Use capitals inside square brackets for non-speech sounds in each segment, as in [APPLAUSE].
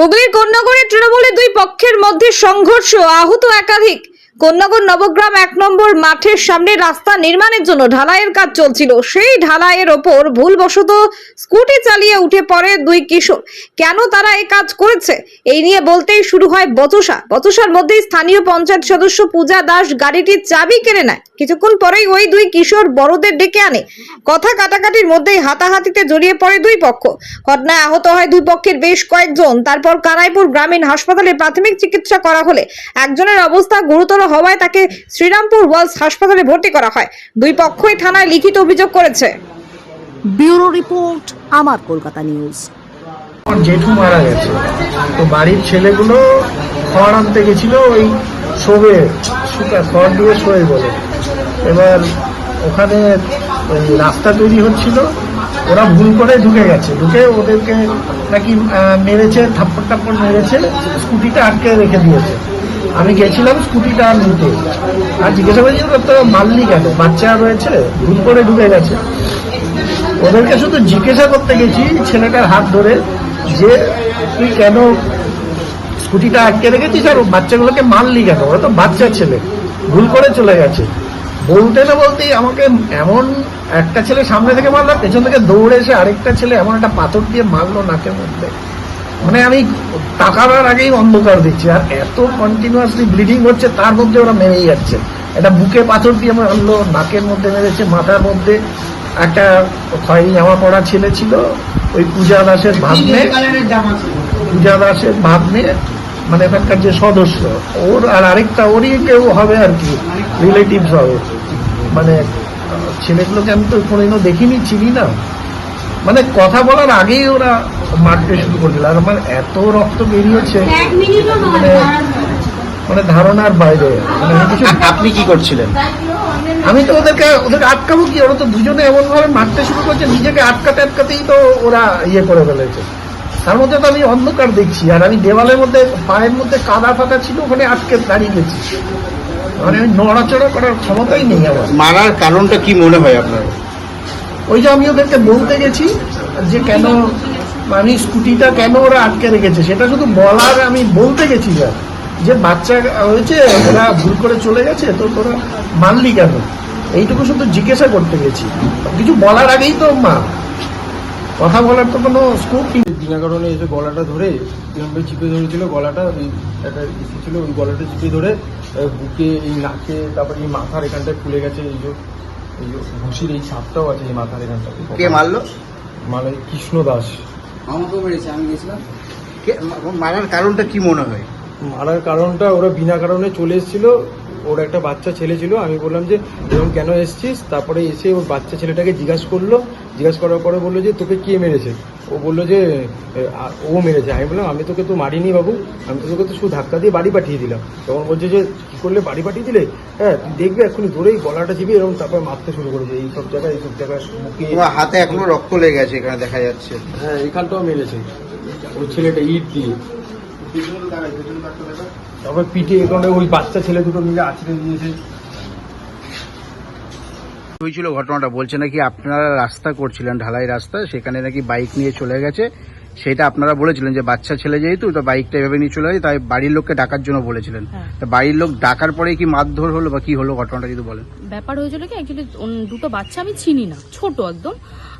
হুগলির কন্যাগড়ে তৃণমূলের দুই পক্ষের মধ্যে সংঘর্ষ আহত একাধিক। কন্যাগড় নবগ্রাম এক নম্বর মাঠের সামনে রাস্তা নির্মাণের জন্য ঢালাইয়ের কাজ চলছিল। সেই ঢালাইয়ের ওপর ভুলবশত স্কুটি চালিয়ে উঠে পড়ে দুই কিশোর। কেন তারা এই কাজ করেছে? এই নিয়ে বলতেই শুরু হয় বচসা। বচসার মধ্যেই স্থানীয় পঞ্চায়েত সদস্য পূজা দাস গাড়িটির চাবি কেড়ে নেয়। কিছুক্ষণ পরেই ওই দুই কিশোর বড়দের ডেকে আনে। কথা কাটাকাটির মধ্যেই হাতাহাতিতে জড়িয়ে পড়ে দুই পক্ষ। ঘটনায় আহত হয় দুই পক্ষের বেশ কয়েকজন। তারপর কানাইপুর গ্রামীণ হাসপাতালে প্রাথমিক চিকিৎসা করা হলে একজনের অবস্থা গুরুতর হওয়ায় তাকে শ্রীরামপুর ওয়ালস হাসপাতালে ভর্তি করা হয়। দুই পক্ষই থানায় লিখিত অভিযোগ করেছে। ব্যুরো রিপোর্ট আমার কলকাতা নিউজ। আমার জেঠু মারা গেছে। তো বাড়ির ছেলেগুলো খড় আনতে গেছিল ওই শোবে শুকা খড় দিয়ে শোয়ে বলে। এবার ওখানে ওই রাস্তা তৈরি হচ্ছিল। ওরা ভুল করে ঢুকে গেছে। ঢুকে ওদেরকে নাকি মেরেছে থাপ্পড় টাপ্পড় মেরেছে স্কুটিটা আটকে রেখে দিয়েছে। আমি গেছিলাম স্কুটিটা নিতে আর জিজ্ঞাসা করেছি "ওরা তো মারলি কেন? বাচ্চা রয়েছে ভুল করে ঢুকে গেছে। ওদেরকে শুধু জিজ্ঞাসা করতে গেছি, ছেলেটার হাত ধরে, যে তুই কেন স্কুটিটা আটকে রেখেছিস আর বাচ্চাগুলোকে মারলি কেন? ওরা তো বাচ্চা ছেলে, ভুল করে চলে গেছে। বলতে না বলতেই আমাকে এমন একটা ছেলে সামনে থেকে মারলো পেছন থেকে দৌড়ে এসে আরেকটা ছেলে এমন একটা পাথর দিয়ে মারলো নাকের মধ্যে। মানে আমি তাকাবার আগেই অন্ধকার দিচ্ছি আর এত কন্টিনিউয়াসলি ব্লিডিং হচ্ছে তার মধ্যে ওরা মেরেই যাচ্ছে। এটা বুকে পাথর দিয়ে আমার আনলো নাকের মধ্যে মেরেছে মাথার মধ্যে একটা খয়েরি জামা পড়া ছেলে ছিল ওই পূজা দাসের ভাগ্নে। পূজা দাসের ভাগ্নে মানে এখানকার যে সদস্য ওর আর আরেকটা ওরই কেউ হবে আর কি রিলেটিভস হবে। মানে ছেলেগুলোকে আমি তো কোনোদিনও দেখিনি চিনি না। মানে কথা বলার আগেই ওরা মারতে শুরু করে দিল। আর আমার এত রক্ত বেরিয়েছে। মানে মানে ধারণার বাইরে। মানে কিছু [LAUGHS] আপনি কি করছিলেন? আমি তো ওদেরকে ওদেরকে আটকাবো কি? ওরা তো দুজনে এমন ভাবে মারতে শুরু করছে নিজেকে আটকাতে আটকাতেই তো ওরা ইয়ে করে ফেলেছে। তার মধ্যে তো আমি অন্ধকার দেখছি আর আমি দেওয়ালের মধ্যে পায়ের মধ্যে কাদা ফাদা ছিল ওখানে আটকে দাঁড়িয়ে গেছি। মানে আমি নড়াচড়া করার ক্ষমতাই নেই আমার। মারার কারণটা কি মনে হয় আপনার? ওই যে আমি ওদেরকে বলতে গেছি যে কেন আমি স্কুটিটা কেন ওরা আটকে রেখেছে, সেটা শুধু বলার আমি বলতে গেছি যা, যে বাচ্চা হয়েছে, ওরা ভুল করে চলে গেছে, তো তোরা মানলি কেন? এইটুকু শুধু জিজ্ঞাসা করতে গেছি। কিছু বলার আগেই তো মা। কথা বলার তো কোনো স্কোপ নেই। বিনা কারণে এসে গলাটা ধরে এরকমভাবে চিপে ধরেছিল গলাটা, ওই একটা ইসে ছিল, ওই গলাটা চিপে ধরে বুকে, এই নাকে, তারপরে এই মাথার এখানটায় ফুলে গেছে, এই এই ঘুষির এই ছাপটাও আছে এই মাথার এখানটায় কে মারলো? মানে কৃষ্ণ দাস। আমাকেও মেরেছে আমি কে মারার কারণটা কি মনে হয়? মারার কারণটা ওরা বিনা কারণে চলে এসেছিল। ওর একটা বাচ্চা ছেলে ছিল আমি বললাম যে এরকম কেন এসছিস? তারপরে এসে ওর বাচ্চা ছেলেটাকে জিজ্ঞাসা করল। জিজ্ঞাসা করার পরে বলল যে তোকে কে মেরেছে? ও বলল যে ও মেরেছে। আমি বললাম আমি তোকে তো মারিনি বাবু আমি তো তোকে তো শুধু ধাক্কা দিয়ে বাড়ি পাঠিয়ে দিলাম। তখন বলছে যে কি করলে বাড়ি পাঠিয়ে দিলে? হ্যাঁ তুই দেখবে এক্ষুনি ধরেই গলাটা চিপে এরকম তারপর মারতে শুরু করেছে এই সব জায়গায় এই সব জায়গায় মুখে হাতে এখনও রক্ত লেগে গেছে এখানে দেখা যাচ্ছে। হ্যাঁ এখানটাও মেরেছে। ওই ছেলেটা ইট দিয়ে। তারপর পিঠে এখানে ওই বাচ্চা ছেলে দুটো মিলে আছড়ে দিয়েছে হয়েছিল ঘটনাটা। বলছে নাকি আপনারা রাস্তা করছিলেন ঢালাই রাস্তা সেখানে নাকি বাইক নিয়ে চলে গেছে। সেটা আপনারা বলেছিলেন যে বাচ্চা ছেলে যেহেতু তো বাইকটা এভাবে নিয়ে চলে গেছে তাই বাড়ির লোককে ডাকার জন্য বলেছিলেন। তা বাড়ির লোক ডাকার পরে কি মারধর হলো বা কি হলো ঘটনাটা যদি বলেন? ব্যাপার হয়েছিল কি অ্যাকচুয়ালি দুটো বাচ্চা আমি চিনি না ছোট একদম।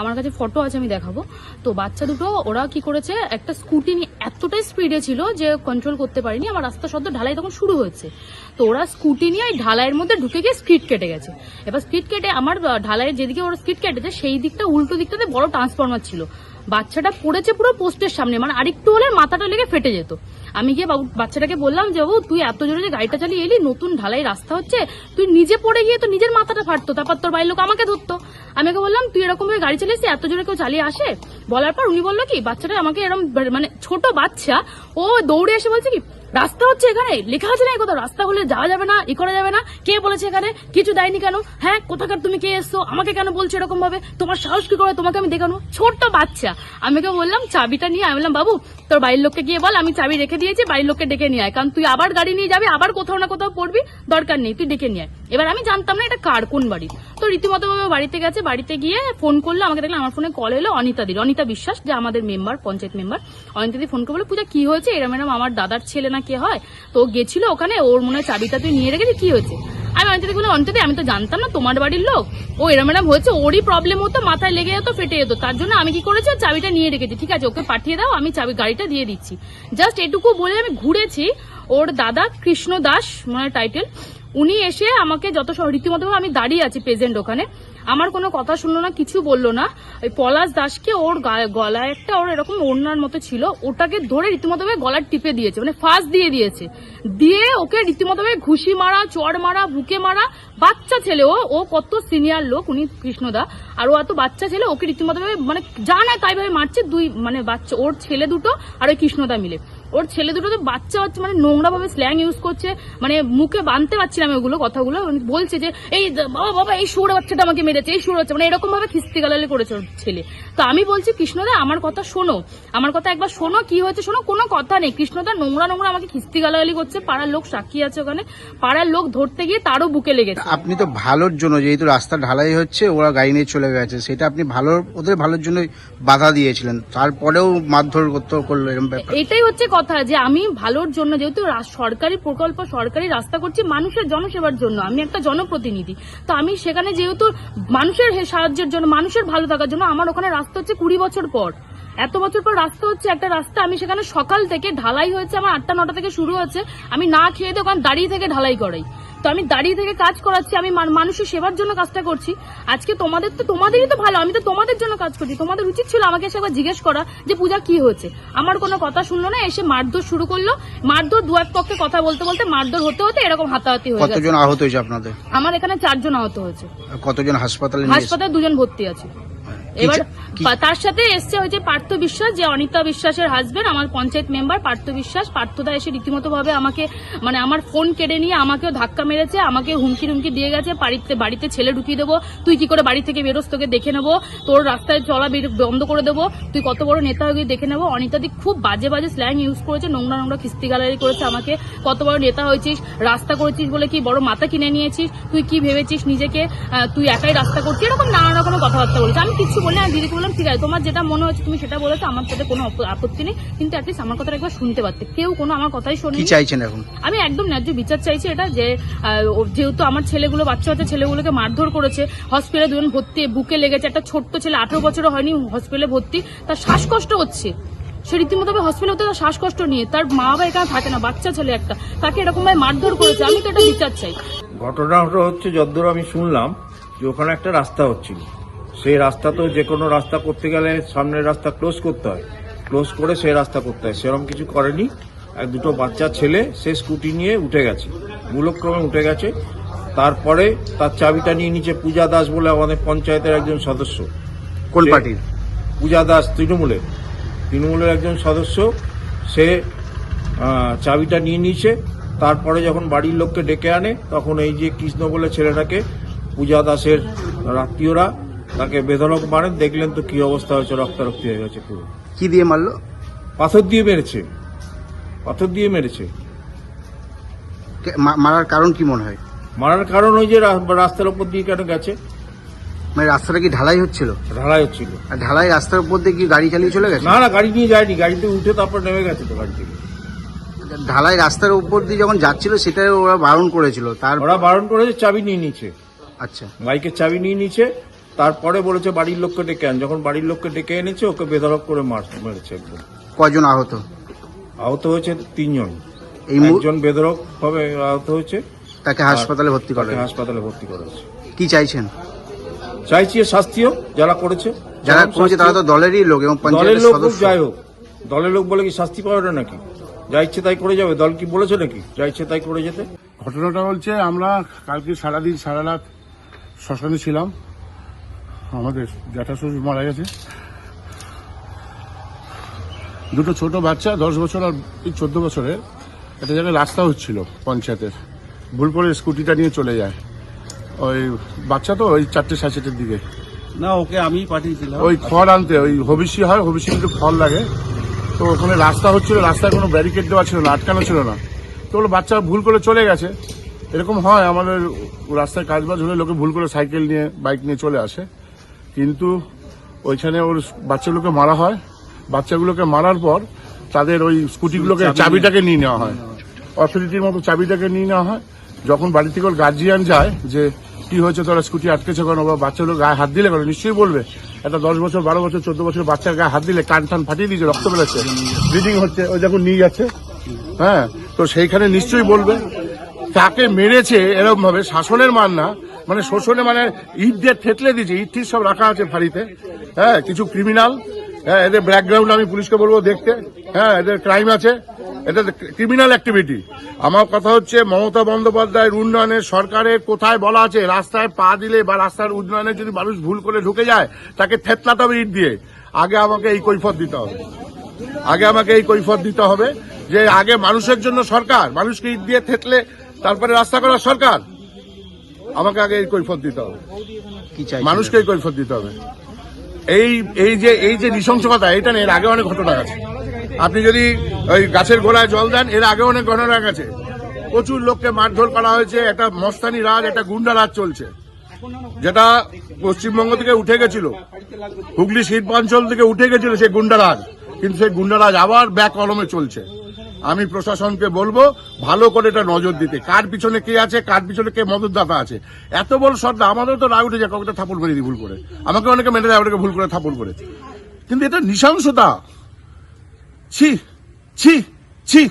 আমার কাছে ফটো আছে আমি দেখাবো। তো বাচ্চা দুটো ওরা কি করেছে একটা স্কুটি নিয়ে এতটাই স্পিডে ছিল যে কন্ট্রোল করতে পারিনি আমার রাস্তা সদ্য ঢালাই তখন শুরু হয়েছে। তো ওরা স্কুটি নিয়ে ঢালাইয়ের মধ্যে ঢুকে গিয়ে স্পিড কেটে গেছে। এবার স্পিড কেটে আমার ঢালাইয়ের যেদিকে ওরা স্পিড কেটেছে সেই দিকটা উল্টো দিকটাতে বড় ট্রান্সফরমার ছিল। বাচ্চাটা পড়েছে পুরো পোস্টের সামনে মানে আরেকটু হলে মাথাটা লেগে ফেটে যেত। আমি গিয়ে বাবু, বাচ্চাটাকে বললাম যে, বাবু, তুই এত জোরে যে গাড়িটা চালিয়ে এলি, নতুন ঢালাই রাস্তা হচ্ছে, তুই নিজে পড়ে গিয়ে তো নিজের মাথাটা ফাটতো, তারপর তোর বাড়ির লোক আমাকে ধরতো। আমি ওকে বললাম, তুই এরকম ভাবে গাড়ি চালিয়েছিস, এত জোরে কেউ চালিয়ে আসে? বলার পর উনি বলল কি, বাচ্চাটা আমাকে এরকম মানে ছোট বাচ্চা, ও দৌড়ে এসে বলছে কি রাস্তা হচ্ছে এখানে। লেখা আছে না এই কথা রাস্তা হলে যাওয়া যাবে না, ই করা যাবে না। কে বলেছে এখানে? কিছু দেয়নি কেন? হ্যাঁ কোথাকার তুমি কে এসছো? আমাকে কেন বলছো এরকম ভাবে? তোমার সাহস কি করে তোমাকে আমি দেখানো? ছোট্ট বাচ্চা। আমি ওকে বললাম, চাবিটা নিয়ে আমি বললাম, বাবু, তোর বাড়ির লোককে গিয়ে বল, আমি চাবি রেখে দিয়েছি, বাড়ির লোককে ডেকে নিয়ে আয়। কারণ তুই আবার গাড়ি নিয়ে যাবি, আবার কোথাও না কোথাও পড়বি, দরকার নেই, তুই ডেকে নিয়ে আয়। এবার আমি জানতাম না এটা কার, কোন বাড়ি। তো রীতিমতো ভাবে বাড়িতে গেছে, বাড়িতে গিয়ে ফোন করল, আমাকে দেখলাম আমার ফোনে কল এলো অনিতাদির অনিতা বিশ্বাস, যে আমাদের মেম্বার পঞ্চায়েত মেম্বার অনিতাদি ফোন করে বলে পূজা, কি হয়েছে? এরম এরম আমার দাদার ছেলে না কে হয়? তো গেছিল ওখানে, ওর মনে হয় চাবিটা তুই নিয়ে রেখেছিস, কি হয়েছে? আমি অনিতাদি বললাম, অনিতাদি, আমি তো জানতাম না তোমার বাড়ির লোক। ও এরম এরম হয়েছে, ওরই প্রবলেম হতো, মাথায় লেগে যেত, ফেটে যেত। তার জন্য আমি কি করেছি চাবিটা নিয়ে রেখেছি। ঠিক আছে, ওকে পাঠিয়ে দাও, আমি চাবি, গাড়িটা দিয়ে দিচ্ছি। জাস্ট এটুকু বলে আমি ঘুরেছি। ওর দাদা কৃষ্ণ দাস মানে টাইটেল উনি এসে আমাকে যত সহ রীতিমতো আমি দাঁড়িয়ে আছি প্রেজেন্ট ওখানে আমার কোনো কথা শুনলো না, কিছু বলল না। ওই পলাশ দাসকে ওর গলায় একটা ওর এরকম ওড়নার মতো ছিল, ওটাকে ধরে রীতিমতো ভাবে গলার টিপে দিয়েছে মানে ফাঁস দিয়ে দিয়েছে। দিয়ে ওকে রীতিমতো ভাবে ঘুষি মারা চড় মারা, বুকে মারা, বাচ্চা ছেলে ও ও কত সিনিয়র লোক, উনি কৃষ্ণদা, আর ও এত বাচ্চা ছেলে, ওকে রীতিমতো ভাবে মানে যা না তাই ভাবে মারছে, দুই মানে বাচ্চা, ওর ছেলে দুটো আর ওই কৃষ্ণদা মিলে। ওর ছেলে দুটো তো বাচ্চা বাচ্চা মানে নোংরা ভাবে স্ল্যাং ইউজ করছে মানে মুখে বানতে পারছি না আমি ওগুলো কথাগুলো। বলছে যে এই বাবা বাবা এই সুরে বাচ্চাটা আমাকে মেরেছে এই সুরে বাচ্চা। মানে এরকম ভাবে খিস্তি গালালি করেছে ওর ছেলে। তো আমি বলছি কৃষ্ণদা আমার কথা শোনো। আমার কথা একবার শোনো কি হয়েছে শোনো কোনো কথা নেই। কৃষ্ণদা নোংরা নোংরা আমাকে খিস্তি গালাগালি করছে পাড়ার লোক সাক্ষী আছে ওখানে। পাড়ার লোক ধরতে গিয়ে তারও বুকে লেগেছে। আপনি তো ভালোর জন্য যেহেতু রাস্তা ঢালাই হচ্ছে ওরা গাড়ি নিয়ে চলে গেছে। সেটা আপনি ভালো ওদের ভালোর জন্য বাধা দিয়েছিলেন। তারপরেও মারধর করতে করল এরকম ব্যাপার। এটাই হচ্ছে কথা যে আমি ভালোর জন্য যেহেতু সরকারি প্রকল্প, সরকারি রাস্তা করছি মানুষের জনসেবার জন্য, আমি একটা জনপ্রতিনিধি। তো আমি সেখানে যেহেতু মানুষের সাহায্যের জন্য, মানুষের ভালো থাকার জন্য আমার ওখানে রাস্তা হচ্ছে কুড়ি বছর পর। এত বছর পর রাস্তা হচ্ছে একটা রাস্তা, আমি সেখানে সকাল থেকে ঢালাই হয়েছে, আমার আটটা, নটা থেকে শুরু হচ্ছে। আমি না খেয়ে দিয়ে ওখানে দাঁড়িয়ে থেকে ঢালাই করাই। তো আমি দাঁড়িয়ে থেকে কাজ করাচ্ছি আমি মানুষের সেবার জন্য কাজটা করছি। আজকে তোমাদের তো তোমাদেরই তো ভালো আমি তো তোমাদের জন্য কাজ করছি। তোমাদের উচিত ছিল আমাকে এসে একবার জিজ্ঞেস করা যে পূজা কি হয়েছে। আমার কোনো কথা শুনলো না এসে মারধর শুরু করল। মারধর দু এক পক্ষে কথা বলতে বলতে মারধর হতে হতে এরকম হাতাহাতি হয়ে গেছে। কতজন আহত হয়েছে আপনাদের? আমার এখানে চারজন আহত হয়েছে। কতজন হাসপাতালে হাসপাতালে দুজন ভর্তি আছে। এবার তার সাথে এসছে হয়েছে পার্থ বিশ্বাস যে অনিতা বিশ্বাসের হাজবেন্ড আমার পঞ্চায়েত মেম্বার পার্থ বিশ্বাস। পার্থদা এসে রীতিমতো ভাবে আমাকে মানে আমার ফোন কেড়ে নিয়ে আমাকেও ধাক্কা মেরেছে আমাকে হুমকি হুমকি দিয়ে গেছে বাড়িতে বাড়িতে ছেলে ঢুকিয়ে দেবো তুই কি করে বাড়ি থেকে বেরোস তোকে দেখে নেব তোর রাস্তায় চলা বন্ধ করে দেবো তুই কত বড় নেতা হয়ে দেখে নেব। অনিতাদি খুব বাজে বাজে স্ল্যাং ইউজ করেছে নোংরা নোংরা কিস্তি গালারি করেছে আমাকে কত বড় নেতা হয়েছিস রাস্তা করেছিস বলে কি বড় মাথা কিনে নিয়েছিস তুই কি ভেবেছিস নিজেকে তুই একাই রাস্তা করছিস এরকম নানা রকমের কথাবার্তা বলেছে আমি কিছু বলি আমি দিদিকে বললাম ঠিক আছে তোমার যেটা মনে হচ্ছে তুমি সেটা বলেছ আমার সাথে কোনো আপত্তি নেই। কিন্তু অ্যাটলিস্ট আমার কথাটা একবার শুনতে পারতে। কেউ কোনো আমার কথাই কি শোনেনি চাইছেন এখন? আমি একদম ন্যায্য বিচার চাইছি এটা যে যেহেতু আমার ছেলেগুলো বাচ্চা বাচ্চা ছেলেগুলোকে মারধর করেছে হসপিটালে দুজন ভর্তি বুকে লেগেছে একটা ছোট্ট ছেলে আঠারো বছরও হয়নি হসপিটালে ভর্তি তার শ্বাসকষ্ট হচ্ছে। সে রীতিমতো হসপিটালে হতে তার শ্বাসকষ্ট নিয়ে তার মা বাবা এখানে থাকে না বাচ্চা ছেলে একটা তাকে এরকম ভাবে মারধর করেছে আমি তো এটা বিচার চাই। ঘটনাটা হচ্ছে যদ্দূর আমি শুনলাম যে ওখানে একটা রাস্তা হচ্ছিল। সেই রাস্তা তো যে কোনো রাস্তা করতে গেলে সামনের রাস্তা ক্লোজ করতে হয়। ক্লোজ করে সেই রাস্তা করতে হয়। সেরকম কিছু করেনি। এক দুটো বাচ্চা ছেলে সে স্কুটি নিয়ে উঠে গেছে। মূলক্রমে উঠে গেছে। তারপরে তার চাবিটা নিয়ে নিচে পূজা দাস বলে আমাদের পঞ্চায়েতের একজন সদস্য। কোন পার্টির পূজা দাস তৃণমূলের। তৃণমূলের একজন সদস্য সে চাবিটা নিয়ে নিয়েছে। তারপরে যখন বাড়ির লোককে ডেকে আনে তখন এই যে কৃষ্ণ বলে ছেলেটাকে পূজা দাসের আত্মীয়রা তাকে বেধরক মারেন দেখলেন তো কি অবস্থা হয়েছে রক্তারক্তি হয়ে গেছে পুরো। কি দিয়ে মারলো? পাথর দিয়ে মেরেছে। পাথর দিয়ে মেরেছে। কে- মা- মারার কারণ কি মনে হয়? মারার কারণ ওই যে রা- রাস্তার উপর দিয়ে কেন গেছে? মানে রাস্তাটা কি ঢালাই হচ্ছিল? ঢালাই হচ্ছিল। আর ঢালাই রাস্তার উপর দিয়ে কি গাড়ি চালিয়ে চলে গেছে? না না গাড়ি নিয়ে যায়নি। গাড়িতে উঠে তারপর নেমে গেছে তো গাড়ি থেকে। ঢালাই রাস্তার উপর দিয়ে যখন যাচ্ছিল সেটা ওরা বারণ করেছিল। তার ওরা বারণ করেছে চাবি নিয়ে নিচ্ছে আচ্ছা। বাইকের চাবি নিয়ে নিচ্ছে তারপরে বলেছে বাড়ির লোককে ডেকে আন। যখন বাড়ির লোককে ডেকে এনেছে ওকে বেধরক করে মার মেরেছে একদম। কজন আহত? আহত হয়েছে তিনজন। একজন বেধরক ভাবে আহত হয়েছে তাকে হাসপাতালে ভর্তি করে হাসপাতালে ভর্তি করা হয়েছে কি চাইছেন? চাইছি শাস্তিও যারা করেছে। যারা করেছে তারা তো দলেরই লোক এবং দলের পঞ্চায়েতের লোক যাই হোক। দলের লোক বলে কি শাস্তি পাবে না নাকি? যা ইচ্ছে তাই করে যাবে। দল কি বলেছে নাকি? যা ইচ্ছে তাই করে যেতে। ঘটনাটা বলছে আমরা কালকে সারাদিন সারা রাত শ্মশানে ছিলাম। আমাদের জ্যাঠা শ্বশুর মারা গেছে। দুটো ছোট বাচ্চা দশ বছর আর চোদ্দ বছরের একটা জায়গায় রাস্তা হচ্ছিল পঞ্চায়েতের। ভুল করে স্কুটিটা নিয়ে চলে যায়। ওই বাচ্চা তো ওই চারটে সাড়ে চারটের দিকে। না ওকে আমি পাঠিয়েছিলাম। ওই খড় আনতে ওই হবিষি হয় হবিষি কিন্তু খড় লাগে। তো ওখানে রাস্তা হচ্ছিল রাস্তায় কোনো ব্যারিকেড দেওয়া ছিল না আটকানো ছিল না। তো ওগুলো বাচ্চা ভুল করে চলে গেছে। এরকম হয় আমাদের রাস্তায় কাজ বাজ হলে লোকে ভুল করে সাইকেল নিয়ে বাইক নিয়ে চলে আসে। কিন্তু ওইখানে ওর বাচ্চাগুলোকে মারা হয়। বাচ্চাগুলোকে মারার পর তাদের ওই স্কুটিগুলোকে চাবিটাকে নিয়ে নেওয়া হয়। অথরিটির মতো চাবিটাকে নিয়ে নেওয়া হয়। যখন বাড়ি থেকে ওর গার্জিয়ান যায় যে কি হয়েছে? তোরা স্কুটি আটকেছে কেন? বা বাচ্চাগুলো গায়ে হাত দিলে কেন? নিশ্চয়ই বলবে। একটা দশ বছর বারো বছর চোদ্দ বছর বাচ্চার গায়ে হাত দিলে কান টান ফাটিয়ে দিয়েছে রক্ত বেরোচ্ছে। ব্লিডিং হচ্ছে ওই যখন নিয়ে যাচ্ছে। হ্যাঁ তো সেইখানে নিশ্চয়ই বলবে। তাকে মেরেছে এরকম ভাবে শাসনের মান না। মানে শোষণে মানে ইট দিয়ে থেতলে দিয়েছে ইট সব রাখা আছে ফাঁড়িতে। হ্যাঁ কিছু ক্রিমিনাল হ্যাঁ এদের ব্যাকগ্রাউন্ড আমি পুলিশকে বলব দেখতে। হ্যাঁ এদের ক্রাইম আছে এটা ক্রিমিনাল অ্যাক্টিভিটি আমার কথা হচ্ছে, মমতা বন্দ্যোপাধ্যায়ের উন্নয়নের সরকারের কোথায় বলা আছে, রাস্তায় পা দিলে বা রাস্তার উন্নয়নে যদি মানুষ ভুল করে ঢুকে যায়, তাকে থেতলাতে হবে ইট দিয়ে। আগে আমাকে এই কৈফত দিতে হবে। আগে আমাকে এই কৈফত দিতে হবে যে আগে মানুষের জন্য সরকার, মানুষকে ইট দিয়ে থেতলে তারপরে রাস্তা করার সরকার। আমাকে আগে এই কৈফত দিতে হবে। কি চাই মানুষকে এই কৈফত দিতে হবে। এই এই যে এই যে নৃশংসকতা এটা এর আগে অনেক ঘটনা আছে। আপনি যদি ওই গাছের গোড়ায় জল দেন এর আগে অনেক ঘটনা গেছে প্রচুর লোককে মারধর করা হয়েছে একটা মস্তানি রাজ একটা গুন্ডা রাজ চলছে। যেটা পশ্চিমবঙ্গ থেকে উঠে গেছিল। হুগলি শিল্পাঞ্চল থেকে উঠে গেছিল সেই গুন্ডারাজ কিন্তু সেই গুন্ডারাজ আবার ব্যাক কলমে চলছে। আমি প্রশাসনকে বলব, ভালো করে এটা নজর দিতে। কার পিছনে কে আছে, কার পিছনে কে মদতদাতা আছে। এত বড় শ্রদ্ধা আমাদের তো রাগ উঠে যায়, কাউকে থাপড় মেরে দিই ভুল করে। আমাকে অনেকে মেরে দেয় ভুল করে থাপড় করে। কিন্তু এটা নৃশংসতা। ছি ছি ছি।